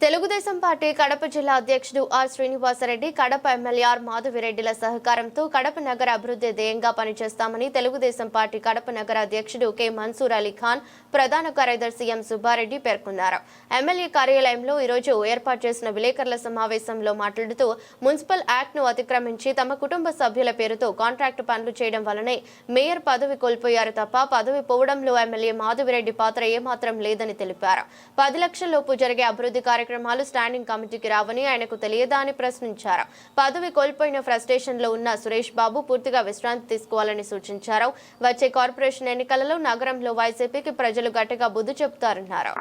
Telugu Desam party Kadapa జిల్లా అధ్యక్షుడు R Srinivasareddy Kadapa MLA R మాధవిరెడ్డిల సహకారంతో కడప నగర అభివృద్ధి ధ్యేయంగా పనిచేస్తామని తెలుగుదేశం పార్టీ కడప నగర అధ్యక్షుడు కె మన్సూర్ అలీ ఖాన్ ప్రధాన కార్యదర్శి ఎం సుబ్బారెడ్డి పేర్కొన్నారు. ఎమ్మెల్యే కార్యాలయంలో ఈరోజు ఏర్పాటు చేసిన విలేకరుల సమావేశంలో మాట్లాడుతూ మున్సిపల్ యాక్ట్ను అతిక్రమించి తమ కుటుంబ సభ్యుల పేరుతో కాంట్రాక్టు పనులు చేయడం వల్లనే మేయర్ పదవి కోల్పోయారు తప్ప పదవి పోవడంలో ఎమ్మెల్యే మాధవిరెడ్డి పాత్ర ఏమాత్రం లేదని తెలిపారు. పది లక్షల లోపు జరిగే అభివృద్ధి కార్యక్రమాలు స్టాండింగ్ కమిటీకి రావని ఆయనకు తెలియదా అని ప్రశ్నించారు. పదవి కోల్పోయిన ఫ్రస్ట్రేషన్లో ఉన్న సురేష్ బాబు పూర్తిగా విశ్రాంతి తీసుకోవాలని సూచించారు. వచ్చే కార్పొరేషన్ ఎన్నికలలో నగరంలో వైసీపీకి ప్రజలు గట్టిగా బుద్ధి చెబుతారన్నారు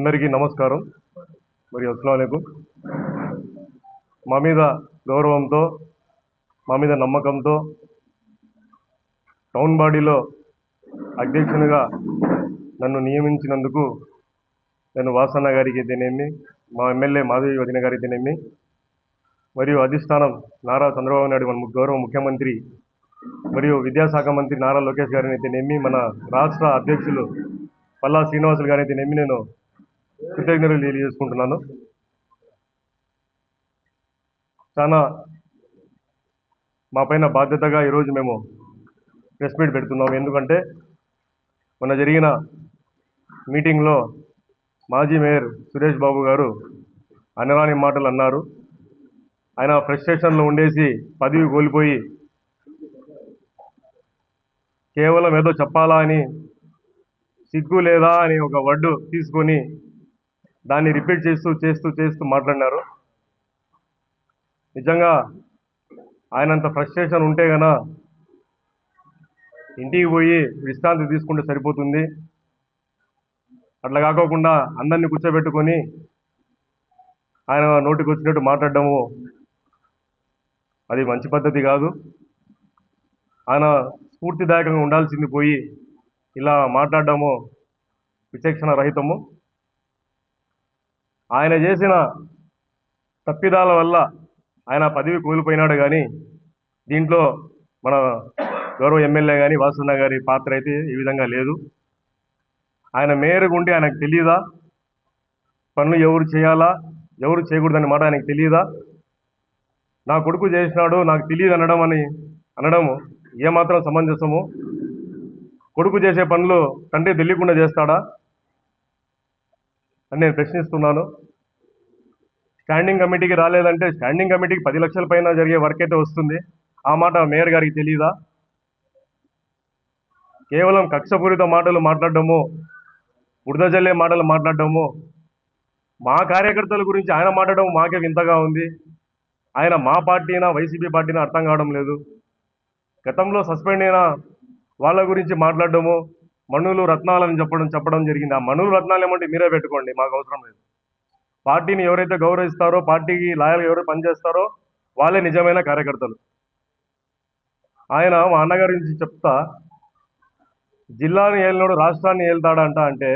అందరికీ నమస్కారం. మరి అస్సలం మా మీద గౌరవంతో మా మీద నమ్మకంతో టౌన్ బాడీలో అధ్యక్షునిగా నన్ను నియమించినందుకు నేను వాసన్న గారికి అయితేనేమి మా ఎమ్మెల్యే మాధవి వదిన గారికి అయితేనేమి మరియు అధిష్టానం నారా చంద్రబాబు నాయుడు మన గౌరవ ముఖ్యమంత్రి మరియు విద్యాశాఖ మంత్రి నారా లోకేష్ గారిని అయితేనేమి మన రాష్ట్ర అధ్యక్షులు పల్లా శ్రీనివాసులు గారిని అయితేనేమి నేను కృతజ్ఞతలు తెలియజేసుకుంటున్నాను. చాలా మా పైన బాధ్యతగా ఈరోజు మేము ప్రెస్ మీట్ పెడుతున్నాము. ఎందుకంటే మొన్న జరిగిన మీటింగ్లో మాజీ మేయర్ సురేష్ బాబు గారు అనరాని మాటలు అన్నారు. ఆయన ఫ్రస్ట్రేషన్లో ఉండేసి పదవి కోల్పోయి కేవలం ఏదో చెప్పాలా అని సిగ్గు లేదా అని ఒక వడ్డు తీసుకొని దాన్ని రిపీట్ చేస్తూ చేస్తూ చేస్తూ మాట్లాడినారు. నిజంగా ఆయనంత ఫ్రస్ట్రేషన్ ఉంటే గన ఇంటికి పోయి విశ్రాంతి తీసుకుంటే సరిపోతుంది. అట్లా కాకోకుండా అందరినీ కూర్చోబెట్టుకొని ఆయన నోటికి వచ్చినట్టు మాట్లాడడము అది మంచి పద్ధతి కాదు. ఆయన స్ఫూర్తిదాయకంగా ఉండాల్సింది పోయి ఇలా మాట్లాడడము విచక్షణ రహితము ఆయన చేసిన తప్పిదాల వల్ల ఆయన పదవి కోల్పోయినాడు కానీ దీంట్లో మన గౌరవ ఎమ్మెల్యే కానీ వాసున్న గారి పాత్ర అయితే ఈ విధంగా లేదు. ఆయన మేయర్గా ఉంటే ఆయనకు తెలియదా పనులు ఎవరు చేయాలా? ఎవరు చేయకూడదని మాట ఆయనకు తెలియదా నా కొడుకు చేసినాడు నాకు తెలియదు అనడం అని అనడం ఏమాత్రం సమంజసము? కొడుకు చేసే పనులు తండ్రి తెలియకుండా చేస్తాడా? అని నేను ప్రశ్నిస్తున్నాను. స్టాండింగ్ కమిటీకి రాలేదంటే స్టాండింగ్ కమిటీకి పది లక్షల పైన జరిగే వర్క్ అయితే వస్తుంది. ఆ మాట మేయర్ గారికి తెలియదా కేవలం కక్షపూరిత మాటలు మాట్లాడడము బురద మాటలు మాట్లాడడము మా కార్యకర్తల గురించి ఆయన మాట్లాడడం మాకే వింతగా ఉంది. ఆయన మా పార్టీనా వైసీపీ పార్టీనా అర్థం కావడం లేదు. గతంలో సస్పెండ్ అయిన వాళ్ళ గురించి మాట్లాడడము మణులు రత్నాలని చెప్పడం చెప్పడం జరిగింది. ఆ మణులు రత్నాలు ఏమంటే మీరే పెట్టుకోండి మాకు అవసరం లేదు. పార్టీని ఎవరైతే గౌరవిస్తారో పార్టీకి లాయల్ ఎవరు పనిచేస్తారో వాళ్ళే నిజమైన కార్యకర్తలు. ఆయన మా అన్నగారి గురించి చెప్తా. జిల్లాని ఏలినోడు రాష్ట్రాన్ని ఏళ్తాడంట అంటే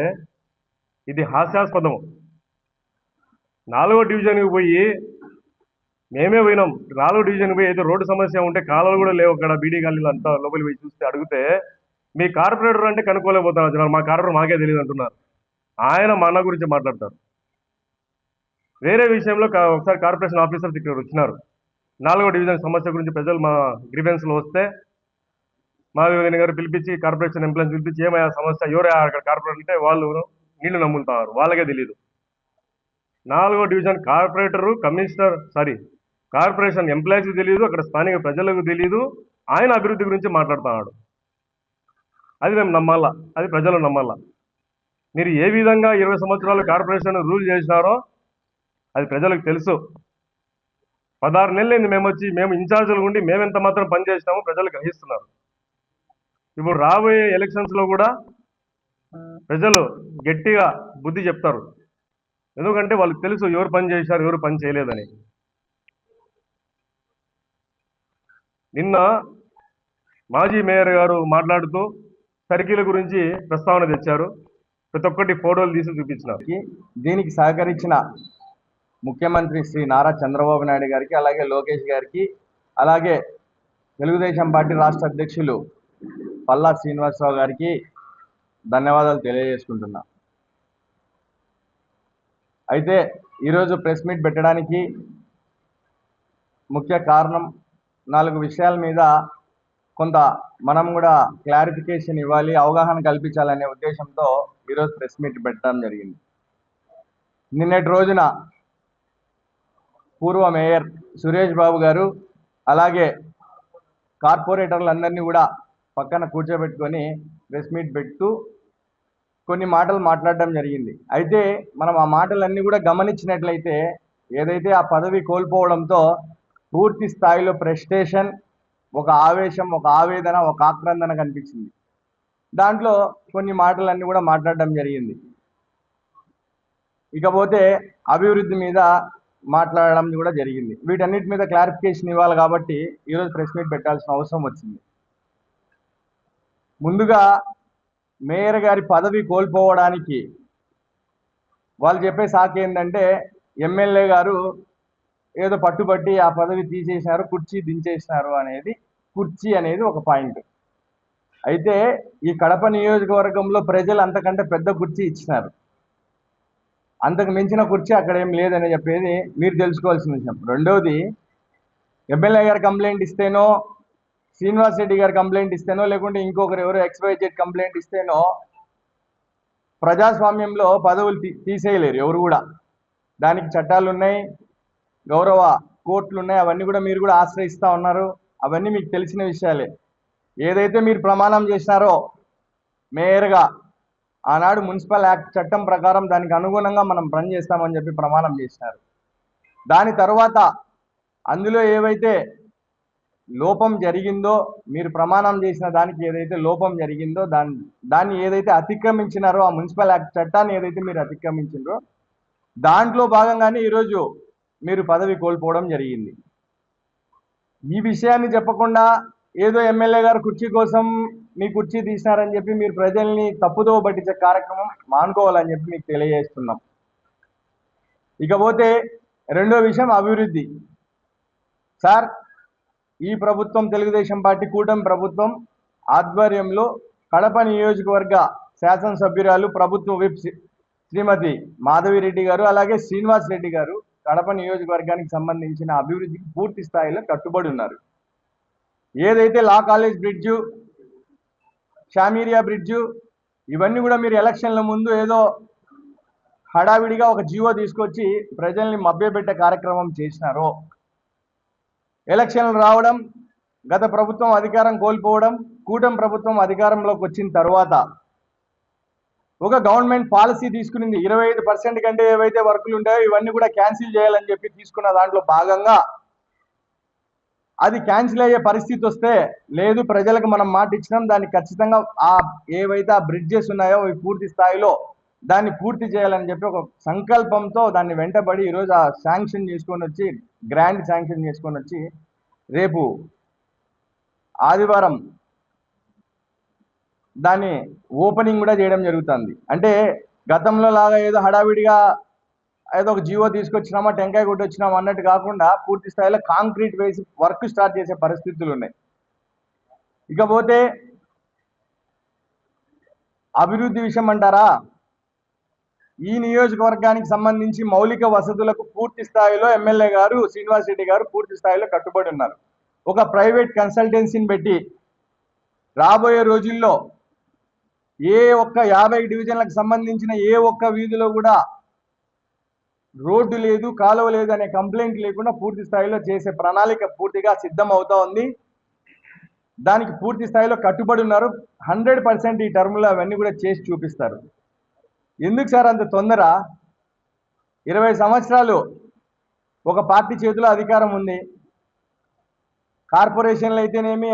ఇది హాస్యాస్పదము. నాలుగో డివిజన్కి పోయి మేమే పోయినాం. నాలుగో డివిజన్కి పోయి అయితే రోడ్డు సమస్య ఉంటే కాలువలు కూడా లేవు అక్కడ బీడీ గాలీలు అంతా లోపలికి పోయి చూస్తే అడిగితే మీ కార్పొరేటర్ అంటే కనుక్కోలేకపోతున్నారు జనాలు. మా కార్పొరేటర్ మాకే తెలియదు అంటున్నారు. ఆయన మా అన్న గురించి మాట్లాడతారు. వేరే విషయంలో ఒకసారి కార్పొరేషన్ ఆఫీసర్స్ ఇక్కడ వచ్చినారు. నాలుగో డివిజన్ సమస్య గురించి ప్రజలు మా గ్రీవెన్స్లో వస్తే మాధవని గారు పిలిపించి కార్పొరేషన్ ఎంప్లాయీస్ పిలిపించి ఏమయ్యా సమస్య? ఎవరే అక్కడ కార్పొరేటర్ అంటే వాళ్ళు నీళ్ళు నమ్ములుతున్నారు వాళ్ళకే తెలియదు నాలుగో division corporator commissioner sorry corporation ఎంప్లాయీస్కి తెలియదు అక్కడ స్థానిక ప్రజలకు తెలియదు ఆయన అభివృద్ధి గురించి మాట్లాడుతున్నాడు. అది మేము నమ్మాలా. అది ప్రజలు నమ్మాలా. మీరు ఏ విధంగా ఇరవై సంవత్సరాలు కార్పొరేషన్ రూల్ చేసినారో అది ప్రజలకు తెలుసు. పదహారు నెలలైంది మేము వచ్చి మేము ఇన్ఛార్జీలు ఉండి మేము ఎంత మాత్రం పనిచేసినామో ప్రజలు గ్రహిస్తున్నారు. ఇప్పుడు రాబోయే ఎలక్షన్స్లో కూడా ప్రజలు గట్టిగా బుద్ధి చెప్తారు. ఎందుకంటే వాళ్ళకి తెలుసు ఎవరు పని చేశారు ఎవరు పని చేయలేదని. నిన్న మాజీ మేయర్ గారు మాట్లాడుతూ సర్కిల్ గురించి ప్రస్తావన తెచ్చారు. ప్రతి ఒక్కటి ఫోటోలు తీసి చూపించినారు. దీనికి సహకరించిన ముఖ్యమంత్రి శ్రీ నారా చంద్రబాబు నాయుడు గారికి అలాగే లోకేష్ గారికి అలాగే తెలుగుదేశం పార్టీ రాష్ట్ర అధ్యక్షులు పల్లా శ్రీనివాసరావు గారికి ధన్యవాదాలు తెలియజేసుకుంటున్నా. అయితే ఈరోజు ప్రెస్ మీట్ పెట్టడానికి ముఖ్య కారణం నాలుగు విషయాల మీద కొంత మనం కూడా క్లారిఫికేషన్ ఇవ్వాలి అవగాహన కల్పించాలనే ఉద్దేశంతో ఈరోజు ప్రెస్ మీట్ పెట్టడం జరిగింది. నిన్నటి రోజున పూర్వ మేయర్ సురేష్ బాబు గారు అలాగే కార్పొరేటర్లందరినీ కూడా పక్కన కూర్చోబెట్టుకొని ప్రెస్ మీట్ పెడుతూ కొన్ని మాటలు మాట్లాడడం జరిగింది. అయితే మనం ఆ మాటలన్నీ కూడా గమనించినట్లయితే ఏదైతే ఆ పదవి కోల్పోవడంతో పూర్తి స్థాయిలో ప్రెస్టేషన్ ఒక ఆవేశం ఒక ఆవేదన ఒక ఆక్రందన కనిపించింది. దాంట్లో కొన్ని మాటలన్నీ కూడా మాట్లాడడం జరిగింది. ఇకపోతే అభివృద్ధి మీద మాట్లాడడం కూడా జరిగింది. వీటన్నిటి మీద క్లారిఫికేషన్ ఇవ్వాలి కాబట్టి ఈరోజు ప్రెస్ మీట్ పెట్టాల్సిన అవసరం వచ్చింది. ముందుగా మేయర్ గారి పదవి కోల్పోవడానికి వాళ్ళు చెప్పే సాకు ఏంటంటే ఎమ్మెల్యే గారు ఏదో పట్టుబట్టి ఆ పదవి తీసేసినారు కుర్చీ దించేసినారు అనేది కుర్చీ అనేది ఒక పాయింట్. అయితే ఈ కడప నియోజకవర్గంలో ప్రజలు అంతకంటే పెద్ద కుర్చీ ఇచ్చినారు. అంతకు మించిన కుర్చీ అక్కడ ఏం లేదని చెప్పేది మీరు తెలుసుకోవాల్సిన విషయం. రెండవది ఎమ్మెల్యే గారు కంప్లైంట్ ఇస్తేనో శ్రీనివాస్ రెడ్డి గారు కంప్లైంట్ ఇస్తేనో లేకుంటే ఇంకొకరు ఎవరు ఎక్స్వైజెడ్ కంప్లైంట్ ఇస్తేనో ప్రజాస్వామ్యంలో పదవులు తీ- తీసేయలేరు ఎవరు కూడా. దానికి చట్టాలు ఉన్నాయి గౌరవ కోర్టులు ఉన్నాయి అవన్నీ కూడా మీరు కూడా ఆశ్రయిస్తూ ఉన్నారు. అవన్నీ మీకు తెలిసిన విషయాలే. ఏదైతే మీరు ప్రమాణం చేసినారో మేయర్గా ఆనాడు మున్సిపల్ యాక్ట్ చట్టం ప్రకారం దానికి అనుగుణంగా మనం రన్ చేస్తామని చెప్పి ప్రమాణం చేసినారు. దాని తర్వాత అందులో ఏవైతే లోపం జరిగిందో మీరు ప్రమాణం చేసిన దానికి ఏదైతే లోపం జరిగిందో దాన్ని దాన్ని ఏదైతే అతిక్రమించినారో ఆ మున్సిపల్ యాక్ట్ చట్టాన్ని ఏదైతే మీరు అతిక్రమించినారో దాంట్లో భాగంగానే ఈరోజు మీరు పదవి కోల్పోవడం జరిగింది. ఈ విషయాన్ని చెప్పకుండా ఏదో ఎమ్మెల్యే గారు కుర్చీ కోసం మీ కుర్చీ తీసినారని చెప్పి మీరు ప్రజల్ని తప్పుదో పట్టించే కార్యక్రమం మానుకోవాలని చెప్పి మీకు తెలియజేస్తున్నాం. ఇకపోతే రెండో విషయం అభివృద్ధి. సార్ ఈ ప్రభుత్వం తెలుగుదేశం పార్టీ కూటమి ప్రభుత్వం ఆధ్వర్యంలో కడప నియోజకవర్గ శాసనసభ్యురాలు ప్రభుత్వ విప్ శ్రీమతి మాధవిరెడ్డి గారు అలాగే శ్రీనివాస్ రెడ్డి గారు కడప నియోజకవర్గానికి సంబంధించిన అభివృద్ధికి పూర్తి స్థాయిలో కట్టుబడి ఉన్నారు. ఏదైతే లా కాలేజ్ బ్రిడ్జు షామీరియా బ్రిడ్జు ఇవన్నీ కూడా మీరు ఎలక్షన్ల ముందు ఏదో హడావిడిగా ఒక జీవో తీసుకొచ్చి ప్రజల్ని మభ్యపెట్టే కార్యక్రమం చేసినారో ఎలక్షన్లు రావడం గత ప్రభుత్వం అధికారం కోల్పోవడం కూటమి ప్రభుత్వం అధికారంలోకి వచ్చిన తర్వాత ఒక గవర్నమెంట్ పాలసీ తీసుకునింది. ఇరవై ఐదు పర్సెంట్ కంటే ఏవైతే వర్కులు ఉంటాయో ఇవన్నీ కూడా క్యాన్సిల్ చేయాలని చెప్పి తీసుకున్న దాంట్లో భాగంగా అది క్యాన్సిల్ అయ్యే పరిస్థితి వస్తే లేదు ప్రజలకు మనం మాట ఇచ్చినాం. దాన్ని ఖచ్చితంగా ఆ ఏవైతే ఆ బ్రిడ్జెస్ ఉన్నాయో అవి పూర్తి స్థాయిలో దాన్ని పూర్తి చేయాలని చెప్పి ఒక సంకల్పంతో దాన్ని వెంటబడి ఈరోజు ఆ శాంక్షన్ చేసుకొని వచ్చి గ్రాండ్ శాంక్షన్ చేసుకొని వచ్చి రేపు ఆదివారం దాన్ని ఓపెనింగ్ కూడా చేయడం జరుగుతుంది. అంటే గతంలో లాగా ఏదో హడావిడిగా ఏదో ఒక జీవో తీసుకొచ్చినామా టెంకాయ కొట్టొచ్చినామా అన్నట్టు కాకుండా పూర్తి స్థాయిలో కాంక్రీట్ వేసి వర్క్ స్టార్ట్ చేసే పరిస్థితులు ఉన్నాయి. ఇకపోతే అభివృద్ధి విషయం అంటారా? ఈ నియోజకవర్గానికి సంబంధించి మౌలిక వసతులకు పూర్తి స్థాయిలో ఎమ్మెల్యే గారు శ్రీనివాస్ రెడ్డి గారు పూర్తి స్థాయిలో కట్టుబడి ఉన్నారు. ఒక ప్రైవేట్ కన్సల్టెన్సీని పెట్టి రాబోయే రోజుల్లో ఏ ఒక్క యాభై డివిజన్లకు సంబంధించిన ఏ ఒక్క వీధిలో కూడా రోడ్డు లేదు కాలువ లేదు అనే కంప్లైంట్ లేకుండా పూర్తి స్థాయిలో చేసే ప్రణాళిక పూర్తిగా సిద్ధం అవుతా ఉంది. దానికి పూర్తి స్థాయిలో కట్టుబడి ఉన్నారు. హండ్రెడ్ పర్సెంట్ ఈ టర్మ్లో అవన్నీ కూడా చేసి చూపిస్తారు. ఎందుకు సార్ అంత తొందర? ఇరవై సంవత్సరాలు ఒక పార్టీ చేతిలో అధికారం ఉంది. కార్పొరేషన్లు అయితేనేమి